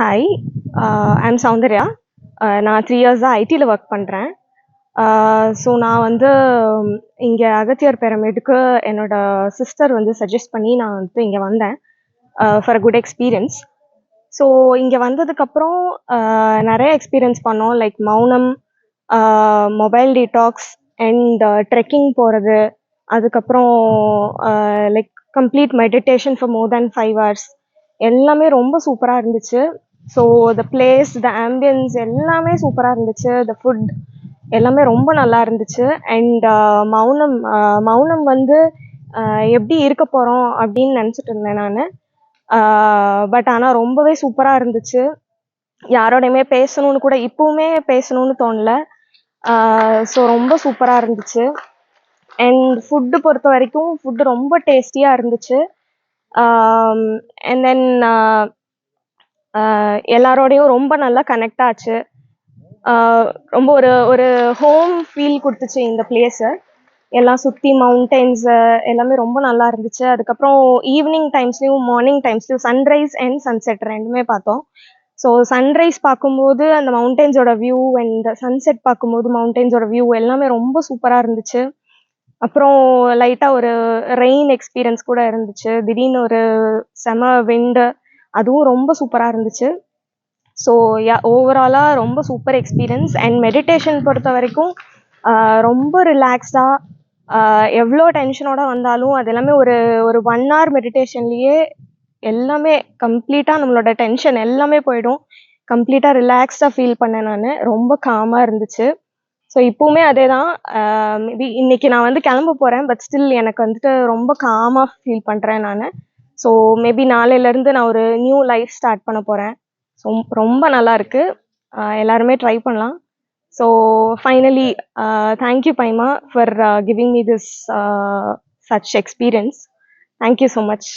Hi I'm Soundarya நான் three இயர்ஸாக ஐடியில் ஒர்க் பண்ணுறேன் ஸோ நான் வந்து um, இங்கே அகத்தியார் பிரமிடுக்கு என்னோட சிஸ்டர் வந்து சஜஸ்ட் பண்ணி நான் வந்து இங்கே வந்தேன். Uh, for a good experience so இங்கே வந்ததுக்கப்புறம் uh, நிறைய எக்ஸ்பீரியன்ஸ் பண்ணோம். லைக் மௌனம் மொபைல் டீடாக்ஸ் அண்ட் ட்ரெக்கிங் போகிறது அதுக்கப்புறம் like complete meditation for more than five hours எல்லாமே ரொம்ப சூப்பராக இருந்துச்சு. So the place the ambience எல்லாமே சூப்பராக இருந்துச்சு. த ஃபுட் எல்லாமே ரொம்ப நல்லா இருந்துச்சு. அண்ட் uh, மௌனம் uh, மௌனம் வந்து uh, எப்படி இருக்க போகிறோம் அப்படின்னு நினச்சிட்டு இருந்தேன் நான். பட் ஆனால் ரொம்பவே சூப்பராக இருந்துச்சு. யாரோடையுமே பேசணும்னு கூட இப்போவுமே பேசணும்னு தோணல. ஸோ ரொம்ப சூப்பராக இருந்துச்சு. அண்ட் ஃபுட்டு பொறுத்த வரைக்கும் ஃபுட்டு ரொம்ப டேஸ்டியாக இருந்துச்சு. Um, அண்ட் தென் எல்லாரோடையும் ரொம்ப நல்லா கனெக்ட் ஆச்சு. ரொம்ப ஒரு ஒரு ஹோம் ஃபீல் கொடுத்துச்சு இந்த பிளேஸு எல்லாம் சுற்றி மவுண்டெயின்ஸு எல்லாமே ரொம்ப நல்லா இருந்துச்சு. அதுக்கப்புறம் ஈவினிங் டைம்ஸ்லேயும் மார்னிங் டைம்ஸ்லேயும் சன்ரைஸ் அண்ட் சன்செட் ரெண்டுமே பார்த்தோம். ஸோ சன்ரைஸ் பார்க்கும்போது அந்த மவுண்டெயின்ஸோட வியூ அண்ட் சன்செட் பார்க்கும்போது மவுண்டெயின்ஸோட வியூ எல்லாமே ரொம்ப சூப்பராக இருந்துச்சு. அப்புறம் லைட்டாக ஒரு ரெயின் எக்ஸ்பீரியன்ஸ் கூட இருந்துச்சு. திடீர்னு ஒரு செம விண்டு அதுவும் ரொம்ப சூப்பராக இருந்துச்சு. ஸோ யா ஓவராலாக ரொம்ப சூப்பர் எக்ஸ்பீரியன்ஸ் அண்ட் மெடிடேஷன் பொறுத்த வரைக்கும் ரொம்ப ரிலாக்ஸ்டாக எவ்வளோ டென்ஷனோட வந்தாலும் அது எல்லாமே ஒரு ஒரு ஒன் ஹவர் மெடிடேஷன்லேயே எல்லாமே கம்ப்ளீட்டாக நம்மளோட டென்ஷன் எல்லாமே போயிடும். கம்ப்ளீட்டாக ரிலாக்ஸ்டாக ஃபீல் பண்ணேன் நான். ரொம்ப காமாக இருந்துச்சு. ஸோ இப்போவுமே அதே தான் மேபி இன்னைக்கு நான் வந்து கிளம்ப போகிறேன் பட் ஸ்டில் எனக்கு வந்துட்டு ரொம்ப காமாக ஃபீல் பண்ணுறேன் நான். ஸோ மேபி நாளையிலேருந்து நான் ஒரு நியூ லைஃப் ஸ்டார்ட் பண்ண போகிறேன் ஸோ ரொம்ப நல்லா இருக்குது எல்லாருமே ட்ரை பண்ணலாம். So finally thank you பைமா for giving me this such experience thank you so much